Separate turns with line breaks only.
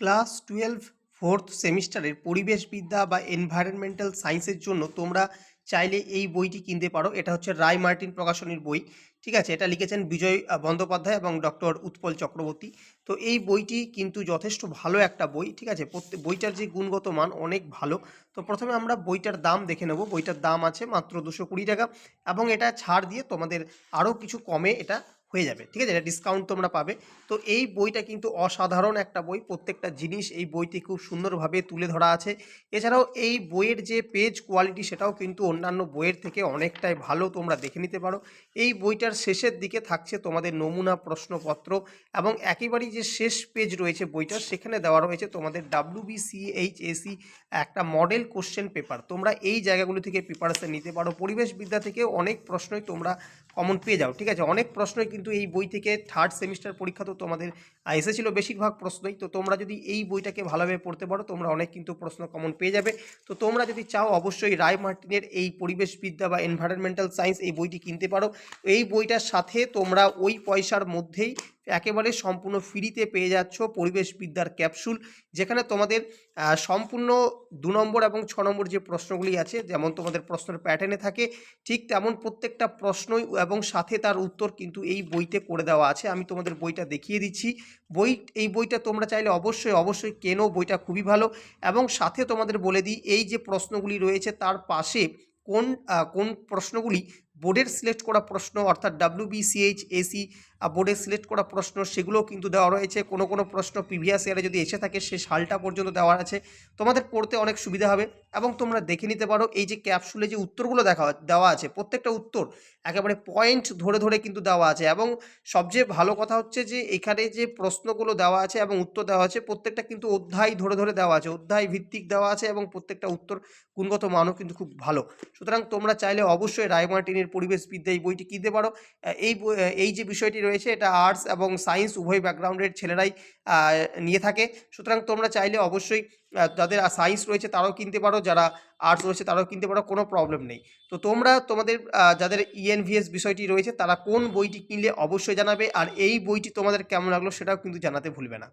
Class twelve fourth সেমিস্টারের পরিবেশবিদ্যা বা environmental সায়েন্সের জন্য তোমরা চাইলে এই বইটি কিনতে পারো। এটা হচ্ছে রায় মার্টিন প্রকাশনীর বই। ঠিক আছে, এটা লিখেছেন বিজয় বন্দ্যোপাধ্যায় এবং ডক্টর উৎপল চক্রবর্তী। তো এই বইটি কিন্তু যথেষ্ট ভালো একটা বই। ঠিক আছে প্রত্যেক বইটার যে গুণগত মান অনেক ভালো। তো প্রথমে আমরা বইটার দাম দেখে নেব। বইটার দাম আছে মাত্র দুশো কুড়ি টাকা এবং এটা ছাড় দিয়ে তোমাদের আরও কিছু কমে এটা হয়ে যাবে, ঠিক আছে? এটা ডিসকাউন্ট তোমরা পাবে। তো এই বইটা কিন্তু অসাধারণ একটা বই। প্রত্যেকটা জিনিস এই বইটি খুব সুন্দরভাবে তুলে ধরা আছে। এছাড়াও এই বইয়ের যে পেজ কোয়ালিটি সেটাও কিন্তু অন্যান্য বইয়ের থেকে অনেকটাই ভালো তোমরা দেখে নিতে পারো। এই বইটার শেষের দিকে থাকছে তোমাদের নমুনা প্রশ্নপত্র এবং একেবারেই যে শেষ পেজ রয়েছে বইটার সেখানে দেওয়া রয়েছে তোমাদের ডাব্লিউবিসিএইচএসি একটা মডেল কোশ্চেন পেপার তোমরা এই জায়গাগুলো থেকে প্রিপারেশন নিতে পারো। পরিবেশবিদ্যা থেকে অনেক প্রশ্নই তোমরা কমন পেয়ে যাও, ঠিক আছে? অনেক প্রশ্নই কিন্তু এই বই থেকে থার্ড সেমিস্টার পরীক্ষা তো তোমাদের এসেছিল বেশিরভাগ প্রশ্নই। তো তোমরা যদি এই বইটাকে ভালোভাবে পড়তে পারো, তোমরা অনেক কিন্তু প্রশ্ন কমন পেয়ে যাবে। তো তোমরা যদি চাও, অবশ্যই রায় মার্টিনের এই পরিবেশবিদ্যা বা এনভায়রনমেন্টাল সায়েন্স এই বইটি কিনতে পারো। এই বইটার সাথে তোমরা ওই পয়সার মধ্যেই একেবারে সম্পূর্ণ ফ্রিতে পেয়ে যাচ্ছ পরিবেশবিদ্যার ক্যাপসুল, যেখানে তোমাদের সম্পূর্ণ দু নম্বর এবং ছ নম্বর যে প্রশ্নগুলি আছে, যেমন তোমাদের প্রশ্নের প্যাটার্নে থাকে, ঠিক তেমন প্রত্যেকটা প্রশ্নই এবং সাথে তার উত্তর কিন্তু এই বইতে করে দেওয়া আছে। আমি তোমাদের বইটা দেখিয়ে দিচ্ছি। বই, এই বইটা তোমরা চাইলে অবশ্যই অবশ্যই কেনো, বইটা খুবই ভালো। এবং সাথে তোমাদের বলে দিই, এই যে প্রশ্নগুলি রয়েছে, তার পাশে কোন কোন প্রশ্নগুলি বোর্ডের সিলেক্ট করা প্রশ্ন, অর্থাৎ ডাব্লিউবিসিএইচ এসি বোর্ডের সিলেক্ট করা প্রশ্ন, সেগুলোও কিন্তু দেওয়া রয়েছে। কোনো কোনো প্রশ্ন প্রিভিয়াস ইয়ারে যদি এসে থাকে সে সালটা পর্যন্ত দেওয়া আছে। তোমাদের পড়তে অনেক সুবিধা হবে এবং তোমরা দেখে নিতে পারো এই যে ক্যাপসুলে যে উত্তরগুলো দেখা, দেওয়া আছে, প্রত্যেকটা উত্তর একেবারে পয়েন্ট ধরে ধরে কিন্তু দেওয়া আছে এবং সবচেয়ে ভালো কথা হচ্ছে যে এখানে যে প্রশ্নগুলো দেওয়া আছে এবং উত্তর দেওয়া আছে, প্রত্যেকটা কিন্তু অধ্যায় ধরে ধরে দেওয়া আছে, অধ্যায় ভিত্তিক দেওয়া আছে এবং প্রত্যেকটা উত্তর গুণগত মানও কিন্তু খুব ভালো। সুতরাং তোমরা চাইলে অবশ্যই রায় মার্টিনের পরিবেশবিদ্যা এই বইটি কিনতে পারো। এই এই যে বিষয়টি রয়েছে, এটা আর্টস এবং সায়েন্স উভয় ব্যাকগ্রাউন্ডের ছেলেরাই নিয়ে থাকে। সুতরাং তোমরা চাইলে অবশ্যই যাদের সায়েন্স রয়েছে তারাও কিনতে পারো, যারা আর্টস রয়েছে তারাও কিনতে পারো, কোনো প্রবলেম নেই। তো তোমরা তোমাদের যাদের E ইএনভিএস বিষয়টি রয়েছে, তারা কোন বইটি কিনলে অবশ্যই জানাবে, আর এই বইটি তোমাদের কেমন লাগল সেটাও কিন্তু জানাতে ভুলবে না।